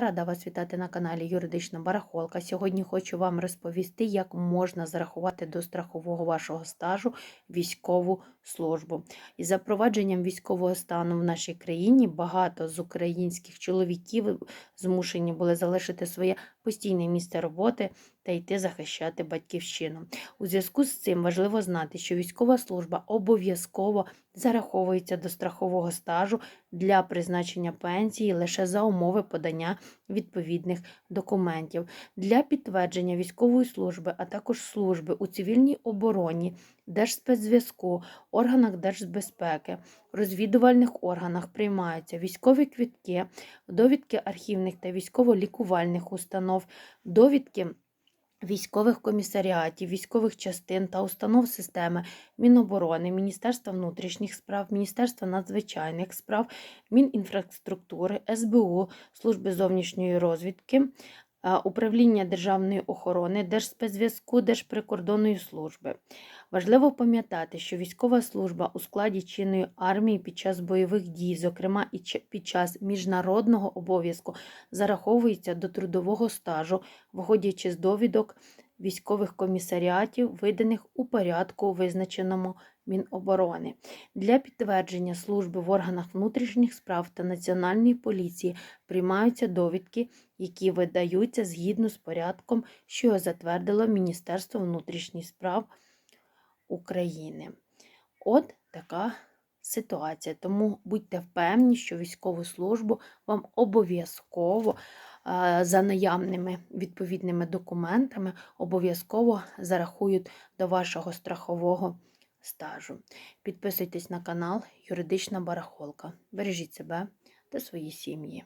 Рада вас вітати на каналі Юридична Барахолка. Сьогодні хочу вам розповісти, як можна зарахувати до страхового вашого стажу військову службу. Із запровадженням військового стану в нашій країні багато з українських чоловіків змушені були залишити своє постійне місце роботи та йти захищати батьківщину. У зв'язку з цим важливо знати, що військова служба обов'язково зараховується до страхового стажу для призначення пенсії лише за умови подання відповідних документів. Для підтвердження військової служби, а також служби у цивільній обороні, Держспецзв'язку, органах держбезпеки, розвідувальних органах приймаються військові квітки, довідки архівних та військово-лікувальних установ, довідки військових комісаріатів, військових частин та установ системи Міноборони, Міністерства внутрішніх справ, Міністерства надзвичайних справ, Мінінфраструктури, СБУ, Служби зовнішньої розвідки, Управління державної охорони, Держспецзв'язку, Держприкордонної служби. Важливо пам'ятати, що військова служба у складі чинної армії під час бойових дій, зокрема і під час міжнародного обов'язку, зараховується до трудового стажу, виходячи з довідок військових комісаріатів, виданих у порядку, визначеному Міноборони. Для підтвердження служби в органах внутрішніх справ та Національної поліції приймаються довідки, які видаються згідно з порядком, що затвердило Міністерство внутрішніх справ України. От така ситуація. Тому будьте впевнені, що військову службу вам обов'язково за наявними відповідними документами обов'язково зарахують до вашого страхового стажу. Підписуйтесь на канал Юридична Барахолка. Бережіть себе та свої сім'ї.